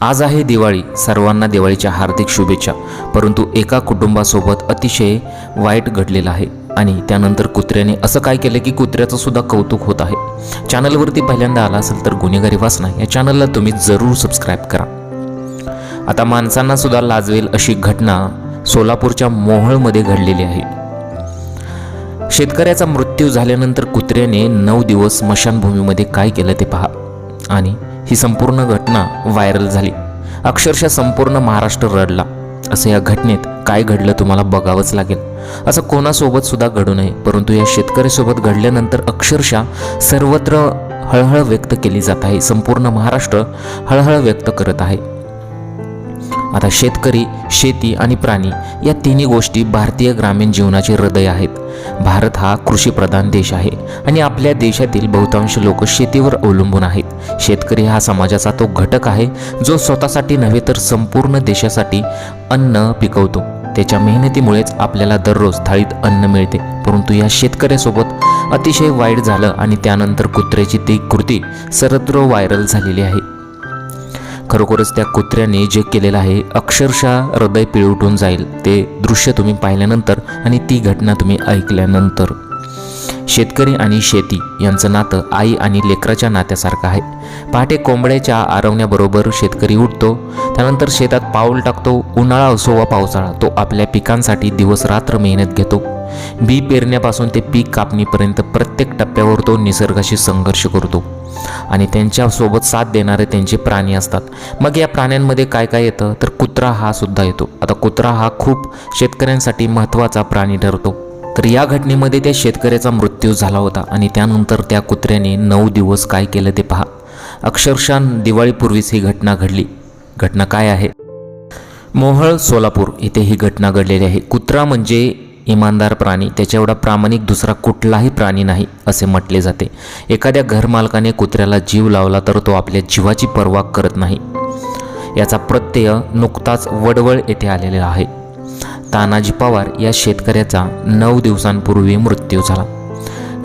आज आहे दिवाळी. सर्वांना दिवाळीच्या हार्दिक शुभेच्छा. परंतु एका कुटुंबासोबत अतिशय वाईट घडलेलं आहे आणि त्यानंतर कुत्र्याने असं काय केलं की कुत्र्याचं सुद्धा कौतुक होत आहे. चॅनलवरती पहिल्यांदा आला असेल तर गुन्हेगारी वासना या चॅनलला तुम्ही जरूर सबस्क्राईब करा. आता माणसांना सुद्धा लाजवेल अशी घटना सोलापूरच्या मोहळमध्ये घडलेली आहे. शेतकऱ्याचा मृत्यू झाल्यानंतर कुत्र्याने नऊ दिवस स्मशानभूमीमध्ये काय केलं ते पहा. आणि ही संपूर्ण घटना व्हायरल झाली. अक्षरशः संपूर्ण महाराष्ट्र रडला. असं या घटनेत काय घडलं तुम्हाला बघावंच लागेल. असं कोणासोबत सुद्धा घडू नये परंतु या शेतकऱ्यासोबत घडल्यानंतर अक्षरशः सर्वत्र हळहळ व्यक्त केली जात आहे. संपूर्ण महाराष्ट्र हळहळ व्यक्त करत आहे. आता शेतकरी शेती आणि प्राणी या तिन्ही गोष्टी भारतीय ग्रामीण जीवनाचे हृदय आहेत. भारत हा कृषीप्रधान देश आहे आणि आपल्या देशातील बहुतांश लोक शेतीवर अवलंबून आहेत. शेतकरी हा समाजाचा तो घटक आहे जो स्वतःसाठी नव्हे तर संपूर्ण देशासाठी अन्न पिकवतो. त्याच्या मेहनतीमुळेच आपल्याला दररोज थाळीत अन्न मिळते. परंतु या शेतकऱ्यासोबत अतिशय वाईट झालं आणि त्यानंतर कुत्र्याची ती कृती सर्वत्र व्हायरल झालेली आहे. खरोखरच त्या कुत्र्याने जे केलेलं आहे अक्षरशः हृदय पिळवटून जाईल. ते दृश्य तुम्ही पाहिल्यानंतर आणि ती घटना तुम्ही ऐकल्यानंतर. शेतकरी आणि शेती यांचं नातं आई आणि लेकराच्या नात्यासारखं आहे. पहाटे कोंबड्याच्या आरवण्याबरोबर शेतकरी उठतो. त्यानंतर शेतात पाऊल टाकतो उन्हाळा असो वा पावसाळा तो आपल्या पिकांसाठी दिवस रात्र मेहनत घेतो. बी पेरण्यापासून ते पीक कापणीपर्यंत प्रत्येक टप्प्यावर तो निसर्गाशी संघर्ष करतो. आणि त्यांच्यासोबत साथ देणारे त्यांचे प्राणी असतात. मग या प्राण्यांमध्ये काय काय येतं? तर कुत्रा हा सुद्धा येतो. आता कुत्रा हा खूप शेतकऱ्यांसाठी महत्त्वाचा प्राणी ठरतो. तर या घटनेमध्ये त्या शेतकऱ्याचा मृत्यू झाला होता. आणि त्यानंतर त्या कुत्र्याने नऊ दिवस काय केलं ते पहा. अक्षरशः दिवाळीपूर्वीच ही घटना घडली. घटना काय आहे? मोहळ सोलापूर इथे ही घटना घडलेली आहे. कुत्रा म्हणजे इमानदार प्राणी त्याच्या एवढा प्रामाणिक दुसरा कुठलाही प्राणी नाही असे म्हटले जाते. एखाद्या घरमालकाने कुत्र्याला जीव लावला तर तो आपल्या जीवाची पर्वा करत नाही. याचा प्रत्यय नुकताच वडवळ येथे आलेला आहे. तानाजी पवार या शेतकऱ्याचा नऊ दिवसांपूर्वी मृत्यू झाला.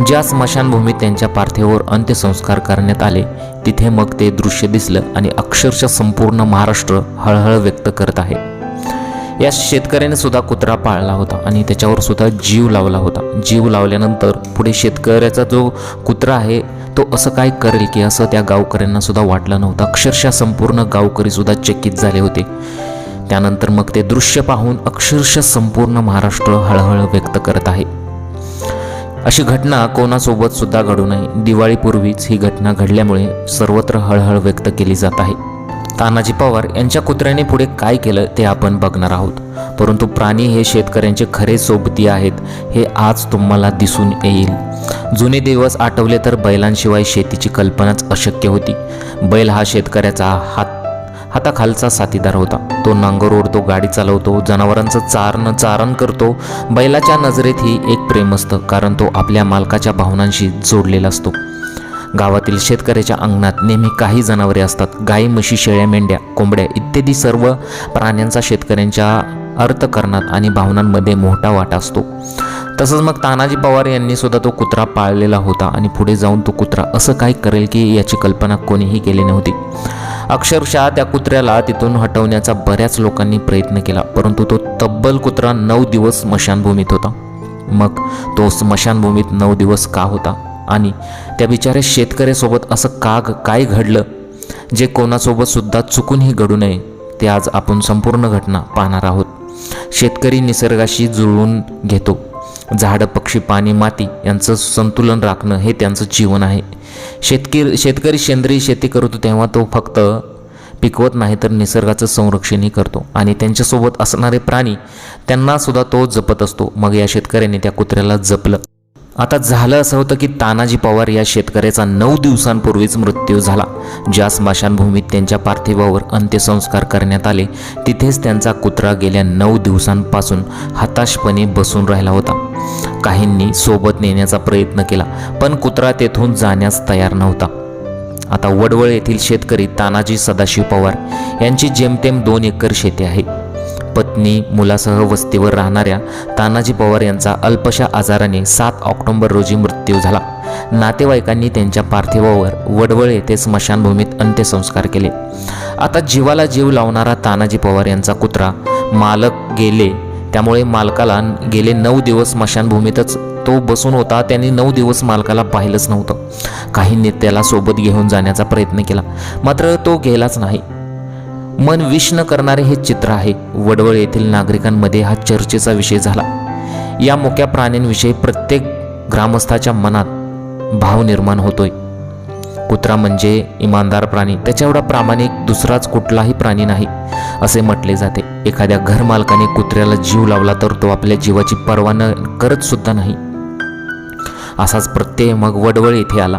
ज्या स्मशानभूमीत त्यांच्या पार्थिवावर अंत्यसंस्कार करण्यात आले तिथे मग ते दृश्य दिसलं आणि अक्षरशः संपूर्ण महाराष्ट्र हळहळ व्यक्त करत आहे. या शेतकऱ्याने सुद्धा कुत्रा पाळला होता आणि त्याच्यावर सुद्धा जीव लावला होता. जीव लावल्यानंतर पुढे शेतकऱ्याचा जो कुत्रा आहे तो असं काय करेल की असं त्या गावकऱ्यांना सुद्धा वाटलं नव्हतं. अक्षरशः संपूर्ण गावकरी सुद्धा चकित झाले होते. त्यानंतर मग ते दृश्य पाहून अक्षरशः संपूर्ण महाराष्ट्र हळहळ व्यक्त करत आहे. अशी घटना कोणासोबत सुद्धा घडू नये. दिवाळीपूर्वीच ही घटना घडल्यामुळे सर्वत्र हळहळ व्यक्त केली जात आहे. तानाजी पवार यांच्या कुत्र्याने पुढे काय केलं ते आपण बघणार आहोत. परंतु प्राणी हे शेतकऱ्यांचे खरे सोबती आहेत हे आज तुम्हाला दिसून येईल. जुने दिवस आठवले तर बैलांशिवाय शेतीची कल्पनाच अशक्य होती. बैल हा शेतकऱ्याचा हात हाताखालचा साथीदार होता. तो नांगर ओढतो गाडी चालवतो जनावरांचं चारण चारण करतो. बैलाच्या नजरेत ही एक प्रेम असतं कारण तो आपल्या मालकाच्या भावनांशी जोडलेला असतो. गावातील शेतकऱ्याच्या अंगणात नेहमी काही जनावरे असतात. गाई म्हशी शेळ्या मेंढ्या कोंबड्या इत्यादी सर्व प्राण्यांचा शेतकऱ्यांच्या अर्थकरणात आणि भावनांमध्ये मोठा वाटा असतो. तसंच मग तानाजी पवार यांनी सुद्धा तो कुत्रा पाळलेला होता आणि पुढे जाऊन तो कुत्रा असं काय करेल की याची कल्पना कोणीही केली नव्हती. अक्षरशः त्या कुत्र्याला तिथून हटवण्याचा बऱ्याच लोकांनी प्रयत्न केला परंतु तो तब्बल कुत्रा नऊ दिवस स्मशानभूमीत होता. मग तो स्मशानभूमीत नऊ दिवस का होता? आणि त्या बिचाऱ्या शेतकऱ्यासोबत असं का काय घडलं? जे कोणासोबत सुद्धा चुकूनही घडू नये ते आज आपण संपूर्ण घटना पाहणार आहोत. शेतकरी निसर्गाशी जुळवून घेतो. झाडं पक्षी पाणी माती यांचं संतुलन राखणं हे त्यांचं जीवन आहे. शेतकरी शेतकरी सेंद्रिय शेती करतो तेव्हा तो फक्त पिकवत नाही तर निसर्गाचं संरक्षणही करतो. आणि त्यांच्यासोबत असणारे प्राणी त्यांनासुद्धा तो जपत असतो. मग या शेतकऱ्याने त्या कुत्र्याला जपलं. आता झालं असं होतं की तानाजी पवार या शेतकऱ्याचा नऊ दिवसांपूर्वीच मृत्यू झाला. ज्या स्मशानभूमीत त्यांच्या पार्थिवावर अंत्यसंस्कार करण्यात आले तिथेच त्यांचा कुत्रा गेल्या नऊ दिवसांपासून हताशपणे बसून राहिला होता. काहींनी सोबत नेण्याचा प्रयत्न केला पण कुत्रा तेथून जाण्यास तयार नव्हता. आता वडवळ येथील शेतकरी तानाजी सदाशिव पवार यांची जेमतेम दोन एकर शेती आहे. पत्नी मुलासह वस्तीवर राहणाऱ्या तानाजी पवार यांचा अल्पशा आजाराने सात ऑक्टोंबर रोजी मृत्यू झाला. नातेवाईकांनी त्यांच्या पार्थिवावर वडवळ येथे स्मशानभूमीत अंत्यसंस्कार केले. आता जीवाला जीव लावणारा तानाजी पवार यांचा कुत्रा मालक गेले. त्यामुळे मालकाला गेले नऊ दिवस स्मशानभूमीतच. तो बसून होता त्यांनी नऊ दिवस मालकाला पाहिलंच नव्हतं. काहींनी त्याला सोबत घेऊन जाण्याचा प्रयत्न केला. मात्र तो गेलाच नाही. मन विष्ण करणारे हे चित्र आहे. वडवळ येथील नागरिकांमध्ये हा चर्चेचा विषय झाला. या मोक्या प्राण्यांविषयी प्रत्येक ग्रामस्थाच्या मनात भाव निर्माण होतोय. कुत्रा म्हणजे इमानदार प्राणी. त्याच्या एवढा प्रामाणिक दुसराच कुठलाही प्राणी नाही असे म्हटले जाते. एखाद्या घरमालकाने कुत्र्याला जीव लावला तर तो आपल्या जीवाची पर्वा न करत सुद्धा नाही. असाच प्रत्यय मग वडवळ येथे आला.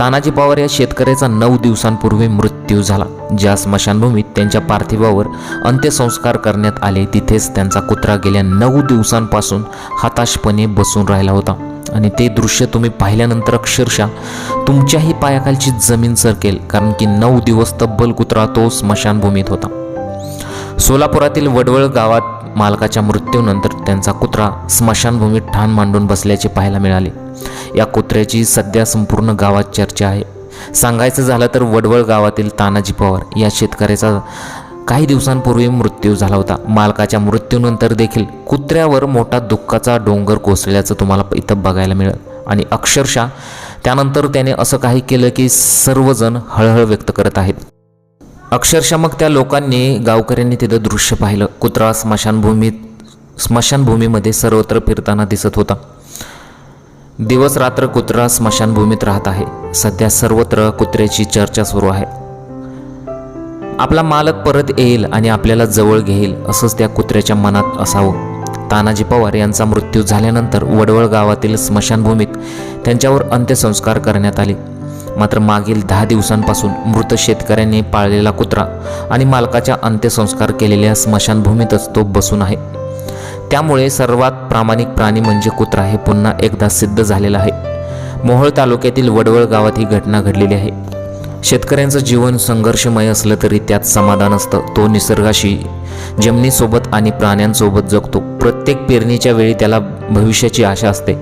तानाजी पवार या शेतकऱ्याचा नऊ दिवसांपूर्वी मृत्यू झाला. ज्या स्मशानभूमीत त्यांच्या पार्थिवावर अंत्यसंस्कार करण्यात आले तिथेच त्यांचा कुत्रा गेल्या नऊ दिवसांपासून हताशपणे बसून राहिला होता. आणि ते दृश्य तुम्ही पाहिल्यानंतर अक्षरशः तुमच्याही पायाखालची जमीन सरकेल कारण की नऊ दिवस तब्बल कुत्रा तो स्मशानभूमीत होता. सोलापुरातील वडवळ गावात मालकाच्या मृत्यूनंतर त्यांचा कुत्रा स्मशानभूमीत ठाण मांडून बसल्याचे पाहायला मिळाले. या कुत्र्याची सध्या संपूर्ण गावात चर्चा आहे. सांगायचं झालं तर वडवळ गावातील तानाजी पवार या शेतकऱ्याचा काही दिवसांपूर्वी मृत्यू झाला होता. मालकाच्या मृत्यूनंतर देखील कुत्र्यावर मोठा दुःखाचा डोंगर कोसळल्याचं तुम्हाला इथं बघायला मिळेल. आणि अक्षरशः त्यानंतर त्याने असं काही केलं की सर्वजण हळहळ व्यक्त करत आहेत. अक्षरशः मग त्या लोकांनी गावकऱ्यांनी तिथं दृश्य पाहिलं. कुत्रा स्मशानभूमीत स्मशानभूमीमध्ये सर्वत्र फिरताना दिसत होता. दिवस रात्र कुत्रा स्मशानभूमीत राहत आहे. सध्या सर्वत्र कुत्र्याची चर्चा सुरू आहे. आपला मालक परत येईल आणि आपल्याला जवळ घेईल असंच त्या कुत्र्याच्या मनात असावं. तानाजी पवार यांचा मृत्यू झाल्यानंतर वडवळ गावातील स्मशानभूमीत त्यांच्यावर अंत्यसंस्कार करण्यात आले. मात्र मागील दहा दिवसांपासून मृत शेतकऱ्यांनी पाळलेला कुत्रा आणि मालकाच्या अंत्यसंस्कार केलेल्या स्मशानभूमीतच तो बसून आहे. त्यामुळे सर्वात प्रामाणिक प्राणी म्हणजे कुत्रा हे पुन्हा एकदा सिद्ध झालेलं आहे. मोहोळ तालुक्यातील वडवळ गावात ही घटना घडलेली आहे. शेतकऱ्यांचं जीवन संघर्षमय असलं तरी त्यात समाधान असतं. तो निसर्गाशी जमिनीसोबत आणि प्राण्यांसोबत जगतो. प्रत्येक पेरणीच्या वेळी त्याला भविष्याची आशा असते.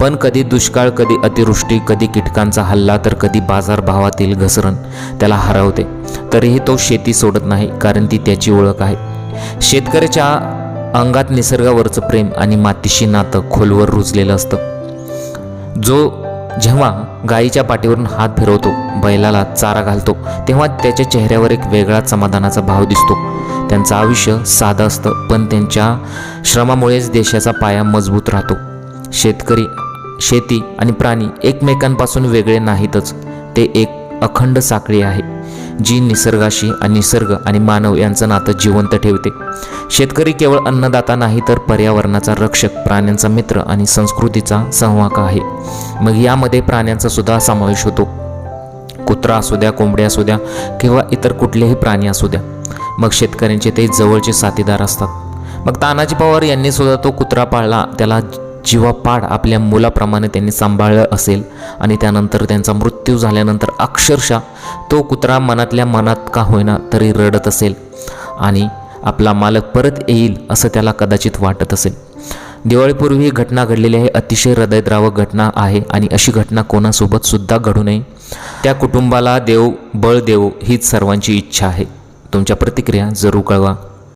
पण कधी दुष्काळ कधी अतिवृष्टी कधी कीटकांचा हल्ला तर कधी बाजारभावातील घसरण त्याला हरवते. तरीही तो शेती सोडत नाही कारण ती त्याची ओळख आहे. शेतकऱ्याच्या अंगात निसर्गावरचं प्रेम आणि मातीशी नातं खोलवर रुजलेलं असतं. जो जेव्हा गायीच्या पाठीवरून हात फिरवतो बैलाला चारा घालतो तेव्हा त्याच्या चेहऱ्यावर एक वेगळा समाधानाचा भाव दिसतो. त्यांचं आयुष्य साधं असतं पण त्यांच्या श्रमामुळेच देशाचा पाया मजबूत राहतो. शेतकरी शेती आणि प्राणी एकमेकांपासून वेगळे नाहीतच. ते एक अखंड साखळी आहे. जी निसर्गाशी आणि निसर्ग आणि मानव यांचं नातं जिवंत ठेवते. शेतकरी केवळ अन्नदाता नाही तर पर्यावरणाचा रक्षक प्राण्यांचा मित्र आणि संस्कृतीचा संवाहक आहे. मग यामध्ये प्राण्यांचा सुद्धा समावेश होतो. कुत्रा असू द्या कोंबड्या असू द्या किंवा इतर कुठलेही प्राणी असू द्या. मग शेतकऱ्यांचे ते जवळचे साथीदार असतात. मग तानाजी पवार यांनी सुद्धा तो कुत्रा पाळला त्याला जीवापाड आपल्या मुलाप्रमाणे त्यांनी सांभाळलं असेल आणि त्यानंतर त्यांचा मृत्यू झाल्यानंतर अक्षरशः तो कुत्रा मनातल्या मनात का होईना तरी रडत असेल आणि आपला मालक परत येईल असं त्याला कदाचित वाटत असेल. दिवाळीपूर्वी ही घटना घडलेली आहे. अतिशय हृदयद्रावक घटना आहे आणि अशी घटना कोणासोबत सुद्धा घडू नये. त्या कुटुंबाला देव बळ देव हीच सर्वांची इच्छा आहे. तुमच्या प्रतिक्रिया जरूर कळवा.